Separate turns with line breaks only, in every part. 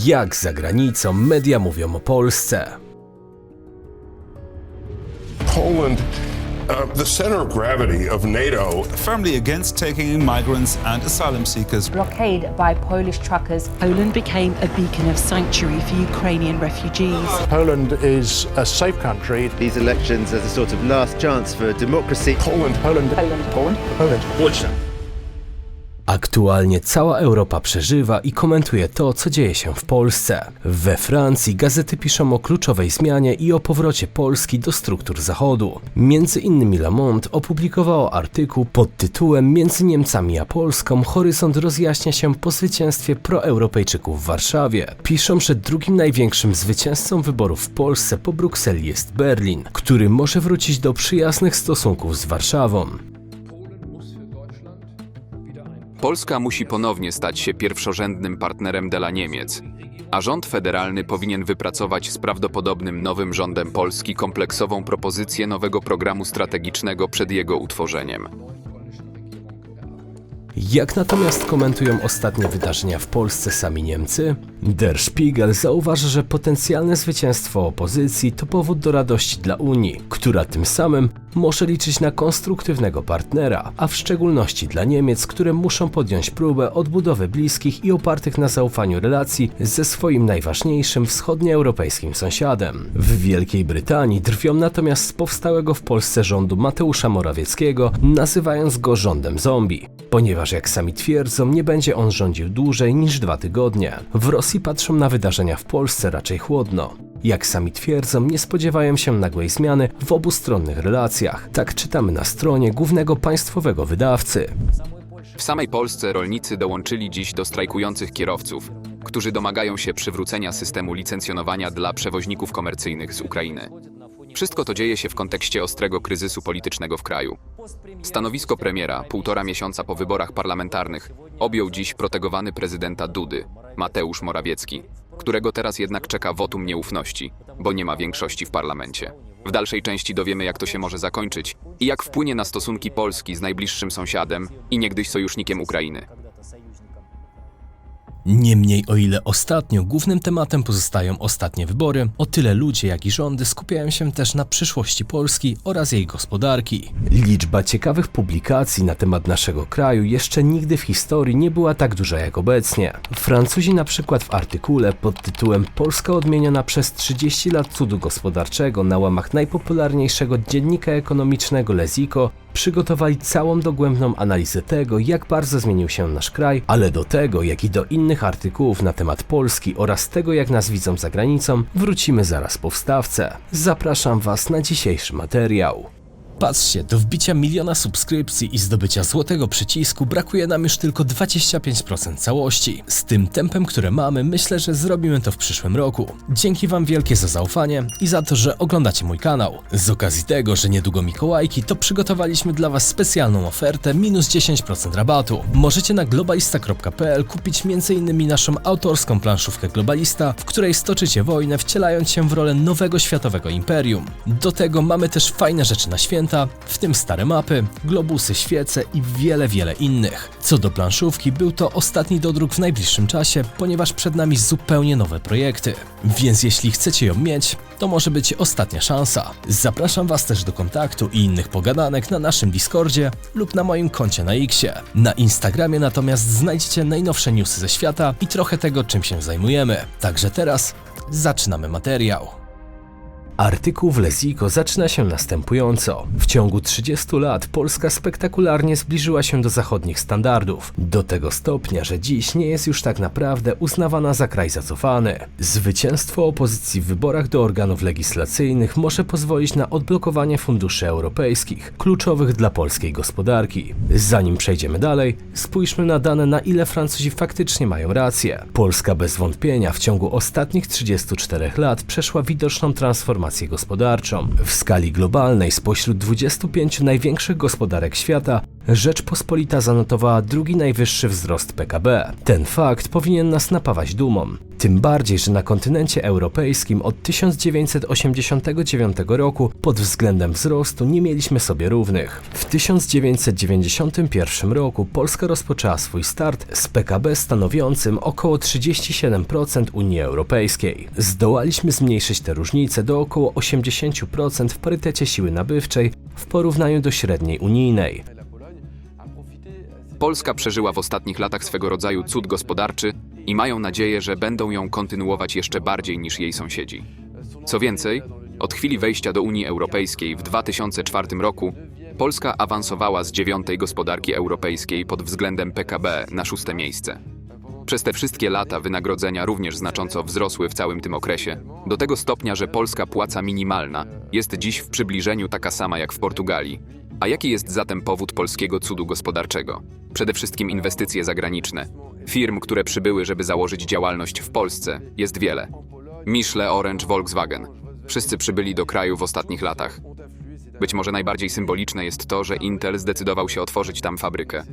Jak za granicą media mówią o Polsce?
Poland, uh, the center of gravity of NATO,
firmly against taking in migrants and asylum seekers.
blockade by Polish truckers.
Poland became a beacon of sanctuary for Ukrainian refugees.
Poland is a safe country.
these elections as a sort of last chance for democracy.
Poland,
Poland, Poland, Poland, Poland.
Aktualnie cała Europa przeżywa i komentuje to, co dzieje się w Polsce. We Francji gazety piszą o kluczowej zmianie i o powrocie Polski do struktur Zachodu. Między innymi Le Monde opublikowało artykuł pod tytułem Między Niemcami a Polską horyzont rozjaśnia się po zwycięstwie proeuropejczyków w Warszawie. Piszą, że drugim największym zwycięzcą wyborów w Polsce po Brukseli jest Berlin, który może wrócić do przyjaznych stosunków z Warszawą.
Polska musi ponownie stać się pierwszorzędnym partnerem dla Niemiec, a rząd federalny powinien wypracować z prawdopodobnym nowym rządem Polski kompleksową propozycję nowego programu strategicznego przed jego utworzeniem.
Jak natomiast komentują ostatnie wydarzenia w Polsce sami Niemcy? Der Spiegel zauważa, że potencjalne zwycięstwo opozycji to powód do radości dla Unii, która tym samym może liczyć na konstruktywnego partnera, a w szczególności dla Niemiec, które muszą podjąć próbę odbudowy bliskich i opartych na zaufaniu relacji ze swoim najważniejszym wschodnioeuropejskim sąsiadem. W Wielkiej Brytanii drwią natomiast powstałego w Polsce rządu Mateusza Morawieckiego, nazywając go rządem zombie ponieważ jak sami twierdzą, nie będzie on rządził dłużej niż dwa tygodnie. W Rosji patrzą na wydarzenia w Polsce raczej chłodno. Jak sami twierdzą, nie spodziewają się nagłej zmiany w obustronnych relacjach. Tak czytamy na stronie głównego państwowego wydawcy.
W samej Polsce rolnicy dołączyli dziś do strajkujących kierowców, którzy domagają się przywrócenia systemu licencjonowania dla przewoźników komercyjnych z Ukrainy. Wszystko to dzieje się w kontekście ostrego kryzysu politycznego w kraju. Stanowisko premiera, półtora miesiąca po wyborach parlamentarnych, objął dziś protegowany prezydenta Dudy, Mateusz Morawiecki, którego teraz jednak czeka wotum nieufności, bo nie ma większości w parlamencie. W dalszej części dowiemy, jak to się może zakończyć i jak wpłynie na stosunki Polski z najbliższym sąsiadem i niegdyś sojusznikiem Ukrainy.
Niemniej o ile ostatnio głównym tematem pozostają ostatnie wybory, o tyle ludzie jak i rządy skupiają się też na przyszłości Polski oraz jej gospodarki. Liczba ciekawych publikacji na temat naszego kraju jeszcze nigdy w historii nie była tak duża jak obecnie. Francuzi na przykład w artykule pod tytułem Polska odmieniona przez 30 lat cudu gospodarczego na łamach najpopularniejszego dziennika ekonomicznego Leziko przygotowali całą dogłębną analizę tego, jak bardzo zmienił się nasz kraj, ale do tego, jak i do innych artykułów na temat Polski oraz tego, jak nas widzą za granicą, wrócimy zaraz po wstawce. Zapraszam Was na dzisiejszy materiał. Patrzcie, do wbicia miliona subskrypcji i zdobycia złotego przycisku brakuje nam już tylko 25% całości. Z tym tempem, które mamy, myślę, że zrobimy to w przyszłym roku. Dzięki Wam wielkie za zaufanie i za to, że oglądacie mój kanał. Z okazji tego, że niedługo Mikołajki, to przygotowaliśmy dla Was specjalną ofertę minus 10% rabatu. Możecie na globalista.pl kupić m.in. naszą autorską planszówkę Globalista, w której stoczycie wojnę wcielając się w rolę nowego światowego imperium. Do tego mamy też fajne rzeczy na święta, w tym stare mapy, globusy, świece i wiele, wiele innych. Co do planszówki, był to ostatni dodruk w najbliższym czasie, ponieważ przed nami zupełnie nowe projekty. Więc jeśli chcecie ją mieć, to może być ostatnia szansa. Zapraszam Was też do kontaktu i innych pogadanek na naszym Discordzie lub na moim koncie na Xie. Na Instagramie natomiast znajdziecie najnowsze newsy ze świata i trochę tego, czym się zajmujemy. Także teraz zaczynamy materiał. Artykuł w Leziko zaczyna się następująco. W ciągu 30 lat Polska spektakularnie zbliżyła się do zachodnich standardów. Do tego stopnia, że dziś nie jest już tak naprawdę uznawana za kraj zacofany. Zwycięstwo opozycji w wyborach do organów legislacyjnych może pozwolić na odblokowanie funduszy europejskich, kluczowych dla polskiej gospodarki. Zanim przejdziemy dalej, spójrzmy na dane na ile Francuzi faktycznie mają rację. Polska bez wątpienia w ciągu ostatnich 34 lat przeszła widoczną transformację gospodarczą. W skali globalnej spośród 25 największych gospodarek świata Rzeczpospolita zanotowała drugi najwyższy wzrost PKB. Ten fakt powinien nas napawać dumą. Tym bardziej, że na kontynencie europejskim od 1989 roku pod względem wzrostu nie mieliśmy sobie równych. W 1991 roku Polska rozpoczęła swój start z PKB stanowiącym około 37% Unii Europejskiej. Zdołaliśmy zmniejszyć te różnice do około 80% w parytecie siły nabywczej w porównaniu do średniej unijnej.
Polska przeżyła w ostatnich latach swego rodzaju cud gospodarczy i mają nadzieję, że będą ją kontynuować jeszcze bardziej niż jej sąsiedzi. Co więcej, od chwili wejścia do Unii Europejskiej w 2004 roku Polska awansowała z dziewiątej gospodarki europejskiej pod względem PKB na szóste miejsce. Przez te wszystkie lata wynagrodzenia również znacząco wzrosły w całym tym okresie, do tego stopnia, że polska płaca minimalna jest dziś w przybliżeniu taka sama jak w Portugalii. A jaki jest zatem powód polskiego cudu gospodarczego? Przede wszystkim inwestycje zagraniczne. Firm, które przybyły, żeby założyć działalność w Polsce, jest wiele. Michelin, Orange, Volkswagen. Wszyscy przybyli do kraju w ostatnich latach. Być może najbardziej symboliczne jest to, że Intel zdecydował się otworzyć tam fabrykę.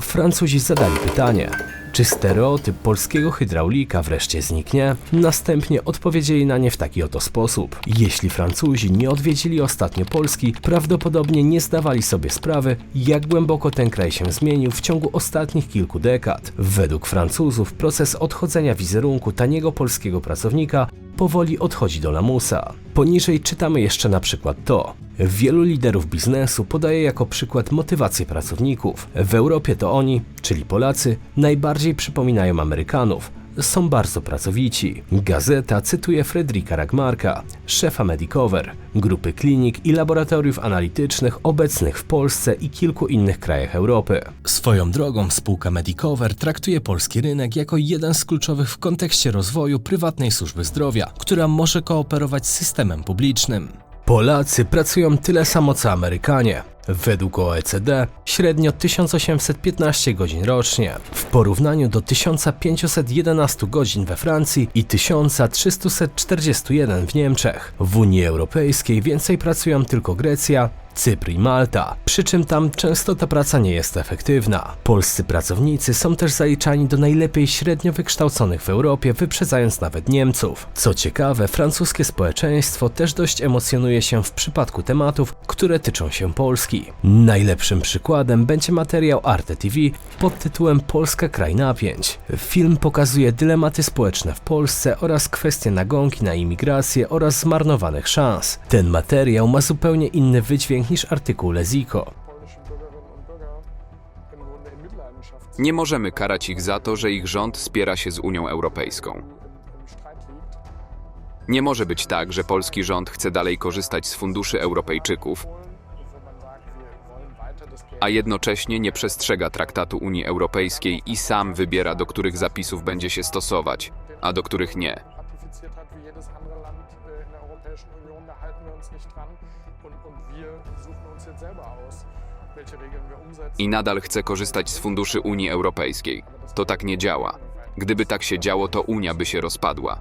Francuzi zadali pytanie, czy stereotyp polskiego hydraulika wreszcie zniknie? Następnie odpowiedzieli na nie w taki oto sposób. Jeśli Francuzi nie odwiedzili ostatnio Polski, prawdopodobnie nie zdawali sobie sprawy, jak głęboko ten kraj się zmienił w ciągu ostatnich kilku dekad. Według Francuzów proces odchodzenia wizerunku taniego polskiego pracownika powoli odchodzi do lamusa. Poniżej czytamy jeszcze na przykład to. Wielu liderów biznesu podaje jako przykład motywację pracowników. W Europie to oni, czyli Polacy, najbardziej przypominają Amerykanów. Są bardzo pracowici. Gazeta cytuje Fredrika Ragmarka, szefa Medicover, grupy klinik i laboratoriów analitycznych obecnych w Polsce i kilku innych krajach Europy. Swoją drogą spółka Medicover traktuje polski rynek jako jeden z kluczowych w kontekście rozwoju prywatnej służby zdrowia, która może kooperować z systemem publicznym. Polacy pracują tyle samo co Amerykanie. Według OECD średnio 1815 godzin rocznie, w porównaniu do 1511 godzin we Francji i 1341 w Niemczech. W Unii Europejskiej więcej pracują tylko Grecja, Cypr i Malta, przy czym tam często ta praca nie jest efektywna. Polscy pracownicy są też zaliczani do najlepiej średnio wykształconych w Europie, wyprzedzając nawet Niemców. Co ciekawe, francuskie społeczeństwo też dość emocjonuje się w przypadku tematów, które tyczą się Polski. Najlepszym przykładem będzie materiał Arte TV pod tytułem Polska kraj napięć. Film pokazuje dylematy społeczne w Polsce oraz kwestie nagonki na imigrację oraz zmarnowanych szans. Ten materiał ma zupełnie inny wydźwięk niż artykuł Leziko.
Nie możemy karać ich za to, że ich rząd spiera się z Unią Europejską. Nie może być tak, że polski rząd chce dalej korzystać z funduszy Europejczyków, a jednocześnie nie przestrzega traktatu Unii Europejskiej i sam wybiera, do których zapisów będzie się stosować, a do których nie.
Ratifiziert hat wie jedes andere Land äh, in der Europäischen Union, da halten wir uns nicht dran und, und wir suchen uns jetzt selber aus, welche Regeln wir umsetzen.
I nadal chce korzystać z funduszy Unii Europejskiej. To tak nie działa. Gdyby tak się działo, to Unia by się rozpadła.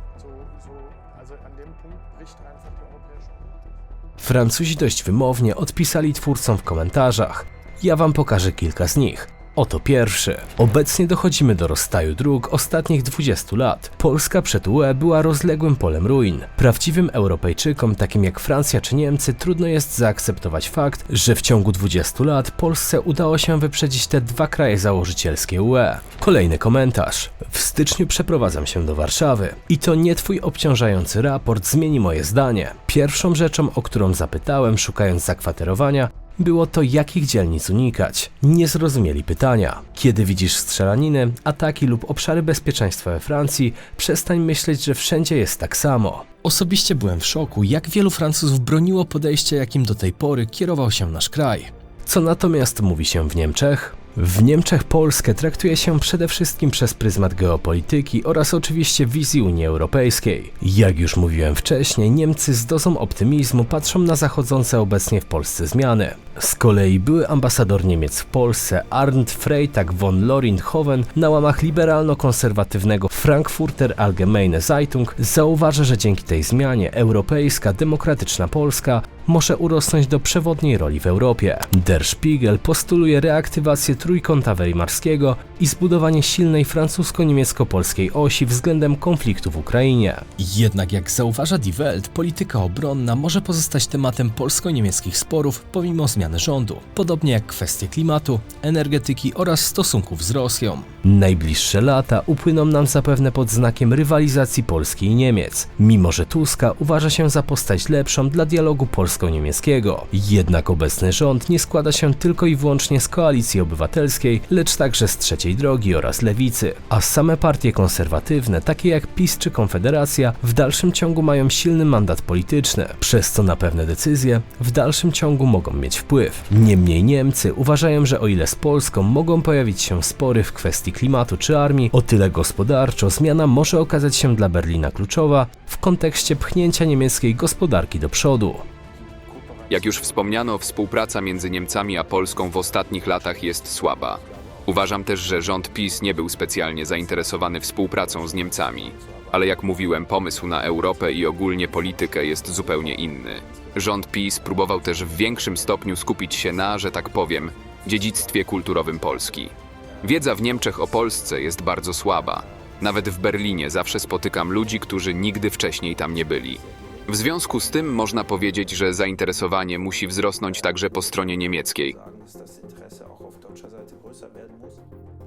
Francuzi dość wymownie odpisali twórcom w komentarzach. Ja wam pokażę kilka z nich. Oto pierwszy. Obecnie dochodzimy do rozstaju dróg ostatnich 20 lat. Polska przed UE była rozległym polem ruin. Prawdziwym Europejczykom, takim jak Francja czy Niemcy, trudno jest zaakceptować fakt, że w ciągu 20 lat Polsce udało się wyprzedzić te dwa kraje założycielskie UE. Kolejny komentarz. W styczniu przeprowadzam się do Warszawy. I to nie twój obciążający raport zmieni moje zdanie. Pierwszą rzeczą, o którą zapytałem, szukając zakwaterowania, było to, jakich dzielnic unikać. Nie zrozumieli pytania. Kiedy widzisz strzelaniny, ataki lub obszary bezpieczeństwa we Francji, przestań myśleć, że wszędzie jest tak samo. Osobiście byłem w szoku, jak wielu Francuzów broniło podejścia, jakim do tej pory kierował się nasz kraj. Co natomiast mówi się w Niemczech? W Niemczech Polskę traktuje się przede wszystkim przez pryzmat geopolityki oraz oczywiście wizji Unii Europejskiej. Jak już mówiłem wcześniej, Niemcy z dozą optymizmu patrzą na zachodzące obecnie w Polsce zmiany. Z kolei były ambasador Niemiec w Polsce Arndt Freytag von Loringhoven na łamach liberalno-konserwatywnego Frankfurter Allgemeine Zeitung zauważa, że dzięki tej zmianie europejska, demokratyczna Polska może urosnąć do przewodniej roli w Europie. Der Spiegel postuluje reaktywację trójkąta weimarskiego i zbudowanie silnej francusko-niemiecko-polskiej osi względem konfliktu w Ukrainie. Jednak jak zauważa Die Welt, polityka obronna może pozostać tematem polsko-niemieckich sporów pomimo rządu, podobnie jak kwestie klimatu, energetyki oraz stosunków z Rosją. Najbliższe lata upłyną nam zapewne pod znakiem rywalizacji Polski i Niemiec, mimo że Tuska uważa się za postać lepszą dla dialogu polsko-niemieckiego. Jednak obecny rząd nie składa się tylko i wyłącznie z koalicji obywatelskiej, lecz także z trzeciej drogi oraz lewicy, a same partie konserwatywne, takie jak PiS czy Konfederacja, w dalszym ciągu mają silny mandat polityczny, przez co na pewne decyzje w dalszym ciągu mogą mieć wpływ. Niemniej Niemcy uważają, że o ile z Polską mogą pojawić się spory w kwestii klimatu czy armii, o tyle gospodarczo zmiana może okazać się dla Berlina kluczowa w kontekście pchnięcia niemieckiej gospodarki do przodu.
Jak już wspomniano, współpraca między Niemcami a Polską w ostatnich latach jest słaba. Uważam też, że rząd PiS nie był specjalnie zainteresowany współpracą z Niemcami. Ale jak mówiłem, pomysł na Europę i ogólnie politykę jest zupełnie inny. Rząd PiS próbował też w większym stopniu skupić się na, że tak powiem, dziedzictwie kulturowym Polski. Wiedza w Niemczech o Polsce jest bardzo słaba. Nawet w Berlinie zawsze spotykam ludzi, którzy nigdy wcześniej tam nie byli. W związku z tym można powiedzieć, że zainteresowanie musi wzrosnąć także po stronie niemieckiej.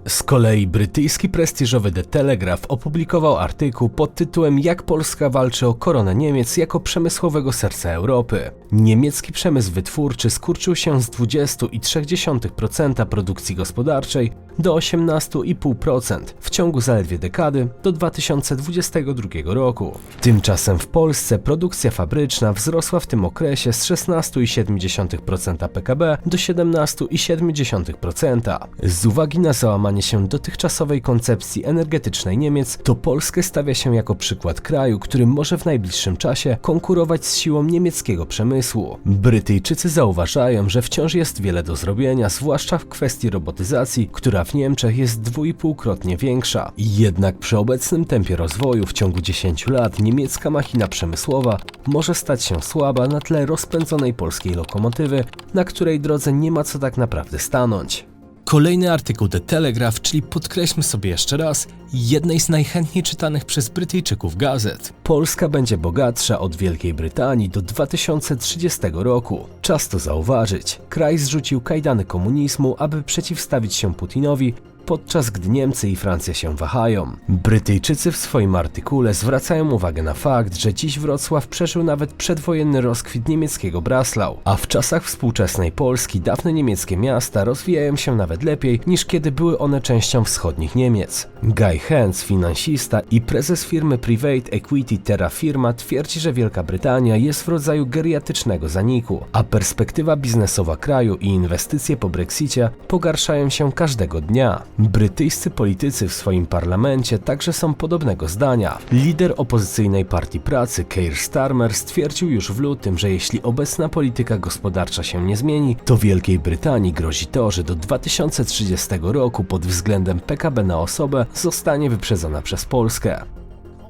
Z kolei brytyjski prestiżowy The Telegraph opublikował artykuł pod tytułem Jak Polska walczy o koronę Niemiec jako przemysłowego serca Europy. Niemiecki przemysł wytwórczy skurczył się z 20,3% produkcji gospodarczej do 18,5% w ciągu zaledwie dekady do 2022 roku. Tymczasem w Polsce produkcja fabryczna wzrosła w tym okresie z 16,7% PKB do 17,7%. Z uwagi na załamanie się dotychczasowej koncepcji energetycznej Niemiec, to Polskę stawia się jako przykład kraju, który może w najbliższym czasie konkurować z siłą niemieckiego przemysłu. Brytyjczycy zauważają, że wciąż jest wiele do zrobienia, zwłaszcza w kwestii robotyzacji, która w Niemczech jest dwójpółkrotnie większa. Jednak przy obecnym tempie rozwoju w ciągu 10 lat niemiecka machina przemysłowa może stać się słaba na tle rozpędzonej polskiej lokomotywy, na której drodze nie ma co tak naprawdę stanąć. Kolejny artykuł The Telegraph, czyli podkreślmy sobie jeszcze raz, jednej z najchętniej czytanych przez Brytyjczyków gazet. Polska będzie bogatsza od Wielkiej Brytanii do 2030 roku. Czas to zauważyć. Kraj zrzucił kajdany komunizmu, aby przeciwstawić się Putinowi, podczas gdy Niemcy i Francja się wahają. Brytyjczycy w swoim artykule zwracają uwagę na fakt, że dziś Wrocław przeżył nawet przedwojenny rozkwit niemieckiego Breslau, a w czasach współczesnej Polski dawne niemieckie miasta rozwijają się nawet lepiej niż kiedy były one częścią wschodnich Niemiec. Guy Hens, finansista i prezes firmy Private Equity Terra Firma twierdzi, że Wielka Brytania jest w rodzaju geriatycznego zaniku, a perspektywa biznesowa kraju i inwestycje po Brexicie pogarszają się każdego dnia. Brytyjscy politycy w swoim parlamencie także są podobnego zdania. Lider opozycyjnej Partii Pracy Keir Starmer stwierdził już w lutym, że jeśli obecna polityka gospodarcza się nie zmieni, to Wielkiej Brytanii grozi to, że do 2030 roku pod względem PKB na osobę zostanie wyprzedzona przez Polskę.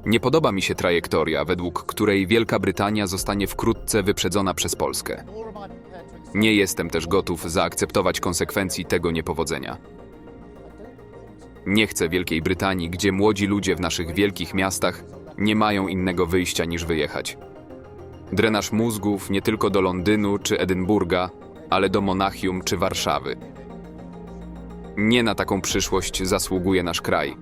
Nie podoba mi się trajektoria, według której Wielka Brytania zostanie wkrótce wyprzedzona przez Polskę. Nie jestem też gotów zaakceptować konsekwencji tego niepowodzenia. Nie chcę Wielkiej Brytanii, gdzie młodzi ludzie w naszych wielkich miastach nie mają innego wyjścia niż wyjechać. Drenaż mózgów nie tylko do Londynu czy Edynburga, ale do Monachium czy Warszawy. Nie na taką przyszłość zasługuje nasz kraj.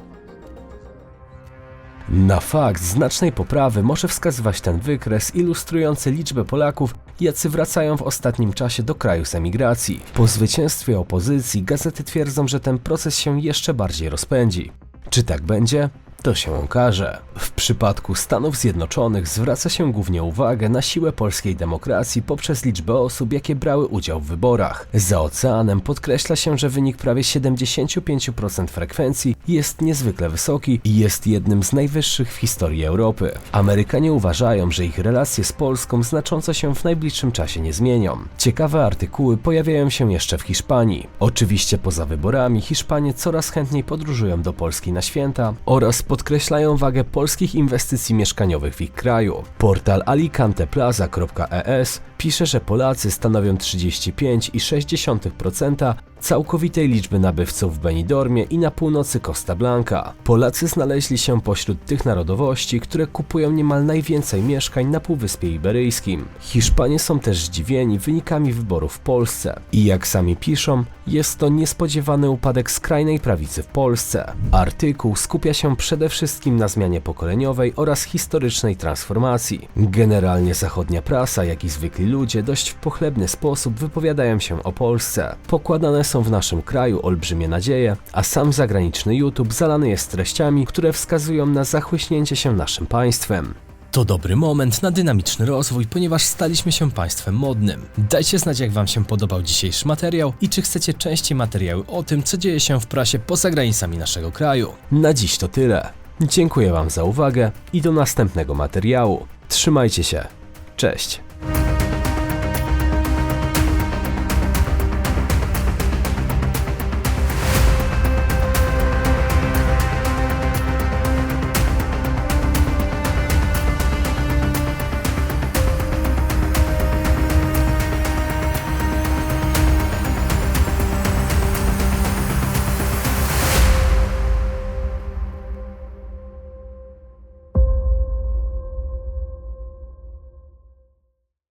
Na fakt znacznej poprawy może wskazywać ten wykres ilustrujący liczbę Polaków, jacy wracają w ostatnim czasie do kraju z emigracji. Po zwycięstwie opozycji gazety twierdzą, że ten proces się jeszcze bardziej rozpędzi. Czy tak będzie? To się okaże. W przypadku Stanów Zjednoczonych zwraca się głównie uwagę na siłę polskiej demokracji poprzez liczbę osób, jakie brały udział w wyborach. Za oceanem podkreśla się, że wynik prawie 75% frekwencji jest niezwykle wysoki i jest jednym z najwyższych w historii Europy. Amerykanie uważają, że ich relacje z Polską znacząco się w najbliższym czasie nie zmienią. Ciekawe artykuły pojawiają się jeszcze w Hiszpanii. Oczywiście poza wyborami Hiszpanie coraz chętniej podróżują do Polski na święta oraz podkreślają wagę polskich inwestycji mieszkaniowych w ich kraju. Portal alicanteplaza.es pisze, że Polacy stanowią 35,6% całkowitej liczby nabywców w Benidormie i na północy Costa Blanca. Polacy znaleźli się pośród tych narodowości, które kupują niemal najwięcej mieszkań na Półwyspie Iberyjskim. Hiszpanie są też zdziwieni wynikami wyborów w Polsce. I jak sami piszą, jest to niespodziewany upadek skrajnej prawicy w Polsce. Artykuł skupia się przede wszystkim na zmianie pokoleniowej oraz historycznej transformacji. Generalnie zachodnia prasa, jak i zwykli ludzie dość w pochlebny sposób wypowiadają się o Polsce. Pokładane są w naszym kraju olbrzymie nadzieje, a sam zagraniczny YouTube zalany jest treściami, które wskazują na zachłyśnięcie się naszym państwem. To dobry moment na dynamiczny rozwój, ponieważ staliśmy się państwem modnym. Dajcie znać, jak Wam się podobał dzisiejszy materiał i czy chcecie częściej materiały o tym, co dzieje się w prasie poza granicami naszego kraju. Na dziś to tyle. Dziękuję Wam za uwagę i do następnego materiału. Trzymajcie się. Cześć.